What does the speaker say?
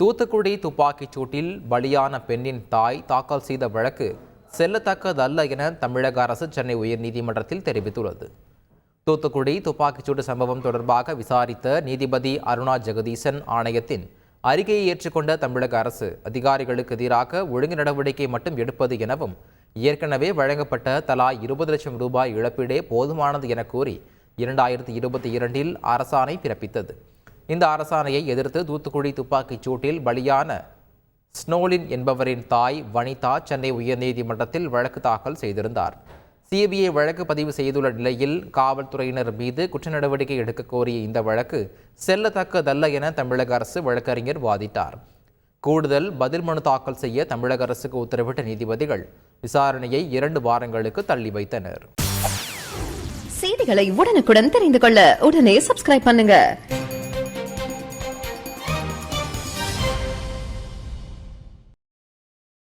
தூத்துக்குடி துப்பாக்கிச் சூட்டில் பலியான பெண்ணின் தாய் தாக்கல் செய்த வழக்கு செல்லத்தக்கதல்ல என தமிழக அரசு சென்னை உயர்நீதிமன்றத்தில் தெரிவித்துள்ளது. தூத்துக்குடி துப்பாக்கிச்சூடு சம்பவம் தொடர்பாக விசாரித்த நீதிபதி அருணா ஜெகதீசன் ஆணையத்தின் அறிக்கையை ஏற்றுக்கொண்ட தமிழக அரசு அதிகாரிகளுக்கு எதிராக ஒழுங்கு நடவடிக்கை மட்டும் எடுப்பது எனவும் ஏற்கனவே வழங்கப்பட்ட தலா இருபது லட்சம் ரூபாய் இழப்பீடே போதுமானது என கூறி இரண்டாயிரத்தி இருபத்தி இரண்டில் அரசாணை பிறப்பித்தது. இந்த அரசாணையை எதிர்த்து தூத்துக்குடி துப்பாக்கிச் சூட்டில் பலியான ஸ்னோலின் என்பவரின் தாய் வனிதா சென்னை உயர்நீதிமன்றத்தில் வழக்கு தாக்கல் செய்திருந்தார். சிபிஐ வழக்கு பதிவு செய்துள்ள நிலையில் காவல்துறையினர் மீது குற்ற நடவடிக்கை எடுக்க கோரிய இந்த வழக்கு செல்லத்தக்கதல்ல என தமிழக அரசு வழக்கறிஞர் வாதிட்டார். கூடுதல் பதில் மனு தாக்கல் செய்ய தமிழக அரசுக்கு உத்தரவிட்ட நீதிபதிகள் விசாரணையை இரண்டு வாரங்களுக்கு தள்ளி வைத்தனர். செய்திகளை உடனுக்குடன் தெரிந்து கொள்ள உடனே சப்ஸ்கிரைப் பண்ணுங்க.